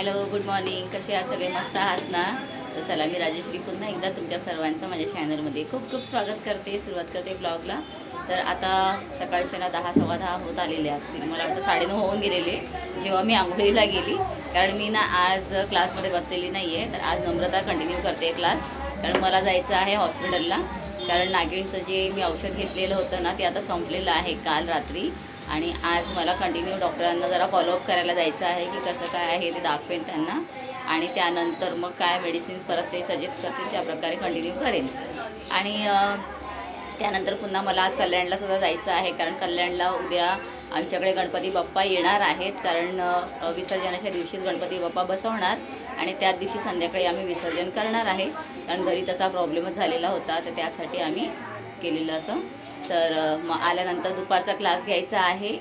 Hello good morning कसे आहात? सगळे मस्त आहात ना? तर चला मी राजेश्री पुन्हा एकदा तुमच्या सर्वांचं माझ्या चॅनलमध्ये खूप खूप स्वागत करते सुरुवात करते ब्लॉगला तर आता सकाळचे ना दहा सव्वा दहा होत आलेले असतील. मला वाटतं साडेनऊ होऊन गेलेले जेव्हा मी आंघोळीला गेली. कारण मी ना आज क्लासमध्ये बसलेली नाही आहे तर आज नम्रता कंटिन्यू करते क्लास कारण मला जायचं आहे हॉस्पिटलला कारण नागिणचं जे मी औषध घेतलेलं होतं ना ते आता संपलेलं आहे काल रात्री. आणि आज मला कंटिन्यू डॉक्टरांना जरा फॉलोअप करायला जायचं आहे की कसं काय आहे ते दाखवेन त्यांना. आणि त्यानंतर मग काय मेडिसिन्स परत ते सजेस्ट करतील त्या प्रकारे कंटिन्यू करेन. आणि त्यानंतर पुन्हा मला आज कल्याणला सुद्धा जायचं आहे कारण कल्याणला उद्या आमच्याकडे गणपती बाप्पा येणार आहेत. कारण विसर्जनाच्या दिवशीच गणपती बाप्पा बसवणार आणि त्याच दिवशी संध्याकाळी आम्ही विसर्जन करणार आहे. कारण घरी तसा प्रॉब्लेमच झालेला होता तर त्यासाठी आम्ही केलेलं असं तर मग आल्यानंतर दुपारचा क्लास घ्यायचा आहे.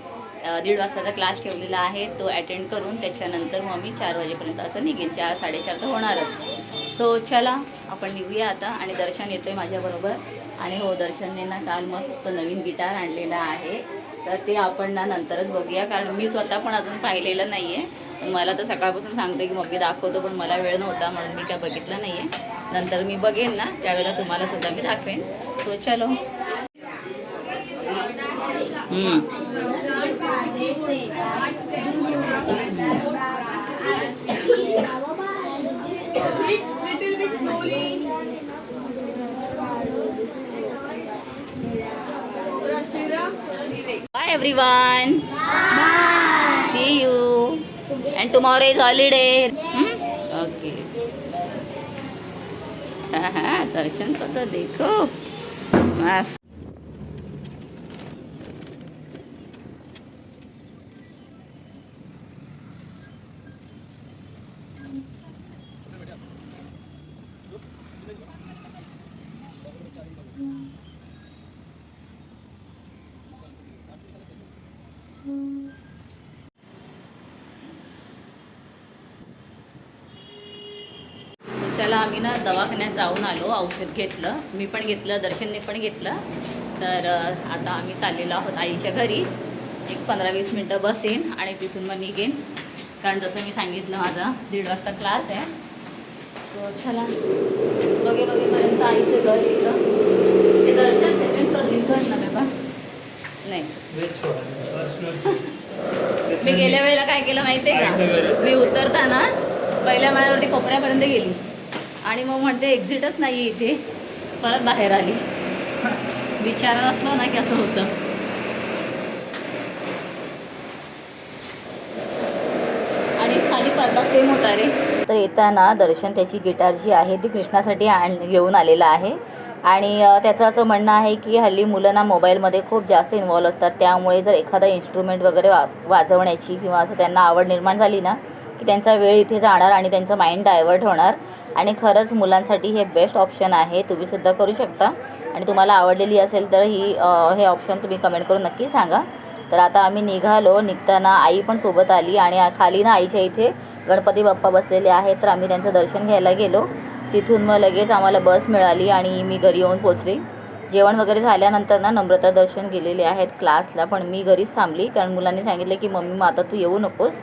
दीड वाजताचा क्लास ठेवलेला आहे. तो अटेंड करून त्याच्यानंतर मग मी चार वाजेपर्यंत असं निघेन. चार साडेचार तर होणारच. सो चला आपण निघूया आता आणि दर्शन येतो आहे माझ्याबरोबर. आणि हो दर्शनने ना काल मस्त नवीन गिटार आणलेला आहे. तर ते आपण ना नंतरच बघूया. कारण मी स्वतः पण अजून पाहिलेलं नाही आहे मला तर सकाळपासून सांगते की मम्मी दाखवतो. पण मला वेळ नव्हता म्हणून मी काय बघितलं नाही आहे नंतर मी बघेन ना. त्यावेळेला तुम्हाला सुद्धा मी दाखवेन. सो चलो. हम्म. It's little bit slowly. Shira, Bye everyone. See you. And tomorrow is holiday. Hmm? Okay. हाँ, दर्शन को तो देखो मस्त चला आम्ही ना दवाखान्यात जाऊन आलो औषध घेतलं मी पण घेतलं दर्शनने पण घेतलं. तर आता आम्ही चाललेलो आहोत आईच्या घरी. एक पंधरा वीस मिनटं बसेन आणि तिथून मग निघेन. कारण जसं मी सांगितलं माझा दीड वाजता क्लास आहे. सो चला. बघे बघेपर्यंत आईचं घर इथं. ते दर्शन दिसत ना बाबा. नाही. मी गेल्या वेळेला काय केलं माहिती आहे. का मी उतरताना पहिल्या माळ्यावरती कोपऱ्यापर्यंत गेली. आणि मग म्हणते एक्झिटच नाही इथे. परत बाहेर आली. विचार असलो ना की असं होतं. आणि खाली पडदा सेम होता रे. तर येताना दर्शन त्याची गिटार जी आहे ती कृष्णासाठी आण घेऊन आलेला आहे. आणि त्याचं असं म्हणणं आहे की हल्ली मुलं ना मोबाईलमध्ये खूप जास्त इन्वॉल्व असतात. त्यामुळे जर एखादा इन्स्ट्रुमेंट वगैरे वा वाजवण्याची किंवा असं त्यांना आवड निर्माण झाली ना की त्यांचा वेळ इथे जाणार आणि त्यांचं माइंड डायवर्ट होणार. आणि खरंच मुलांसाठी हे बेस्ट ऑप्शन आहे. तुम्ही सुद्धा करू शकता. आणि तुम्हाला आवडलेली असेल तर ही हे ऑप्शन तुम्ही कमेंट करून नक्की सांगा. तर आता आम्ही निघालो. निघताना आई पण सोबत आली आणि खाली ना आईच्या इथे गणपती बाप्पा बसलेले आहेत. तर आम्ही त्यांचं दर्शन घ्यायला गेलो. तिथून मग लगेच आम्हाला बस मिळाली आणि मी घरी येऊन पोचले. जेवण वगैरे झाल्यानंतर ना नम्रता दर्शन गेलेले आहेत क्लासला पण मी घरीच थांबली. कारण मुलांनी सांगितलं की मम्मी मग आता तू येऊ नकोस.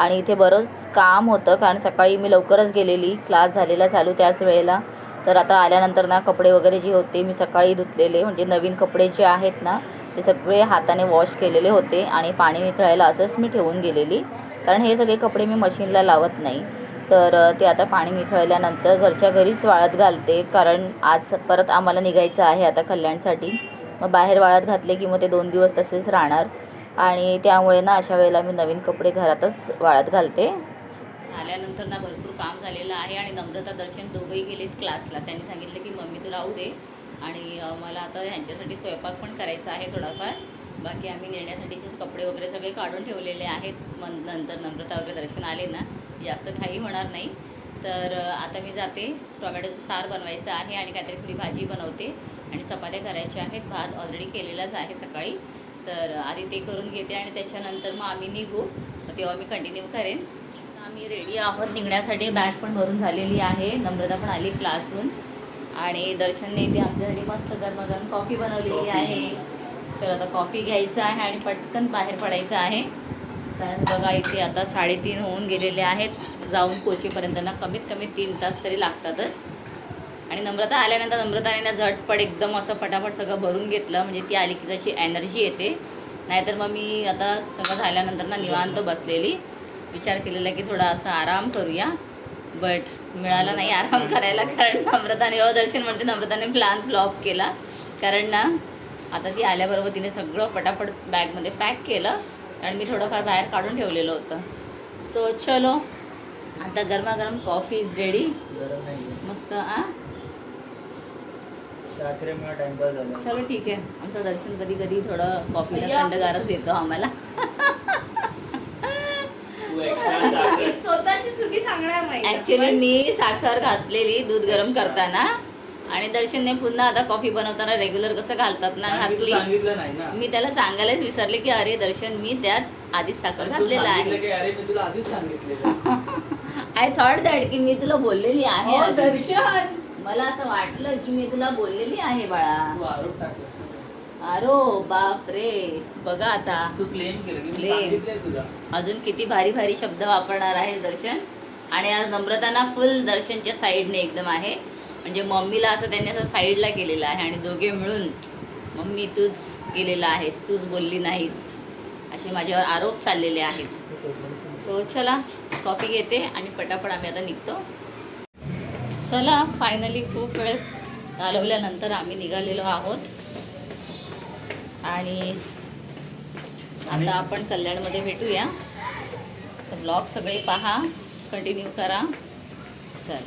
आणि इथे बरंच काम होतं कारण सकाळी मी लवकरच गेलेली क्लास झालेला चालू त्याच वेळेला. तर आता आल्यानंतर ना कपडे वगैरे जे होते मी सकाळी धुतलेले म्हणजे नवीन कपडे जे आहेत ना ते सगळे हाताने वॉश केलेले होते आणि पाणी निथळायला असंच मी ठेवून गेलेली. कारण हे सगळे कपडे मी मशीनला लावत नाही. तर ते आता पाणी निथळल्यानंतर घरच्या घरीच वाळत घालते कारण आज परत आम्हाला निघायचं आहे आता कल्याणसाठी. मग बाहेर वाळत घातले की मग ते दोन दिवस तसेच राहणार. आणि त्यामुळे ना अशा वेळेला मी नवीन कपडे घरातच वाळत घालते. आल्यानंतर ना भरपूर काम झालेलं आहे आणि नम्रता दर्शन दोघंही गेलेत क्लासला. त्यांनी सांगितलं की मम्मी तू राहू दे. आणि मला आता ह्यांच्यासाठी स्वयंपाक पण करायचा आहे थोडाफार. बाकी आम्ही नेण्यासाठीचेच कपडे वगैरे सगळे काढून ठेवलेले आहेत. मग नंतर नम्रता वगैरे दर्शन आले ना जास्त घाई होणार नाही. तर आता मी जाते. टोमॅटोचं सार बनवायचं आहे आणि काहीतरी थोडी भाजी बनवते. आणि चपात्या करायच्या आहेत. भात ऑलरेडी केलेलाच आहे सकाळी. तर आधी ते करून घेते आणि त्याच्यानंतर मग आम्ही निघू. तेव्हा मी कंटिन्यू करेन. आम्ही रेडी आहोत. निघण्यासाठी बॅग पण भरून झालेली आहे. नम्रता पण आली क्लासहून आणि दर्शनने इथे आमच्यासाठी मस्त गरमागरम कॉफी बनवलेली आहे. चला आता कॉफी घ्यायचं आहे आणि पटकन बाहेर पडायचं आहे. कारण बघा इथे आता साडेतीन होऊन गेलेले आहेत. जाऊन पोचेपर्यंत ना कमीत कमी तीन तास तरी लागतातच. आणि नम्रता आल्यानंतर नम्रताने ना झटपट एकदम असं फटाफट सगळं भरून घेतलं म्हणजे ती आली की जशी एनर्जी येते. नाहीतर मग मी आता सगळं झाल्यानंतर ना निवांत बसलेली. विचार केलेला की थोडा असं आराम करूया. बट मिळाला नाही आराम करायला कारण नम्रताने अदर्शन म्हणते नम्रताने प्लॅन फ्लॉप केला. कारण ना आता ती आल्याबरोबर तिने सगळं पटापट बॅगमध्ये पॅक केलं. आणि मी थोडंफार बाहेर काढून ठेवलेलं होतं. सो चलो. आता गरमागरम कॉफी इज रेडी गरम नाही मस्त आ? साखरेमुळे टाइमपास झाला. चलो ठीक आहे. आमचं दर्शन कधी कधी थोडं कॉफीला थंडगारच देतो आम्हाला. तू एक्स्ट्रा साखर. स्वतःची चुकी सांगणार नाही. ॲक्च्युली मी साखर घातलेली दूध गरम करताना. आणि दर्शनने पुन्हा आता कॉफी बनवताना रेग्युलर कसं घालतात ना घातली. मी त्याला सांगायलाच विसरले की अरे दर्शन मी त्यात आधीच साखर घातलेलं आहे. आय थॉट दॅट की मी तुला बोललेली आहे. हो. दर्शन. मला असं वाटलं की मी तुला बोललेली आहे बाळा. अरो बाप रे बघा आता. तू तुला. अजून किती भारी भारी शब्द वापरणार आहे दर्शन. आणि आज नम्रताना फुल दर्शनच्या साईडने एकदम आहे. म्हणजे मम्मीला असं त्यांनी असं साईडला केलेलं आहे आणि दोघे मिळून मम्मी तूच केलेला आहेस तूच बोलली नाहीस. असे माझ्यावर आरोप चाललेले आहेत. सो चला कॉफी घेते आणि पटापट आम्ही आता निघतो. चला फायनली खूप वेळ घालवल्यानंतर आम्ही निघालेलो आहोत. आणि आता आपण कल्याणमध्ये भेटूया. तर ब्लॉग सगळे पहा. कंटिन्यू करा. चल.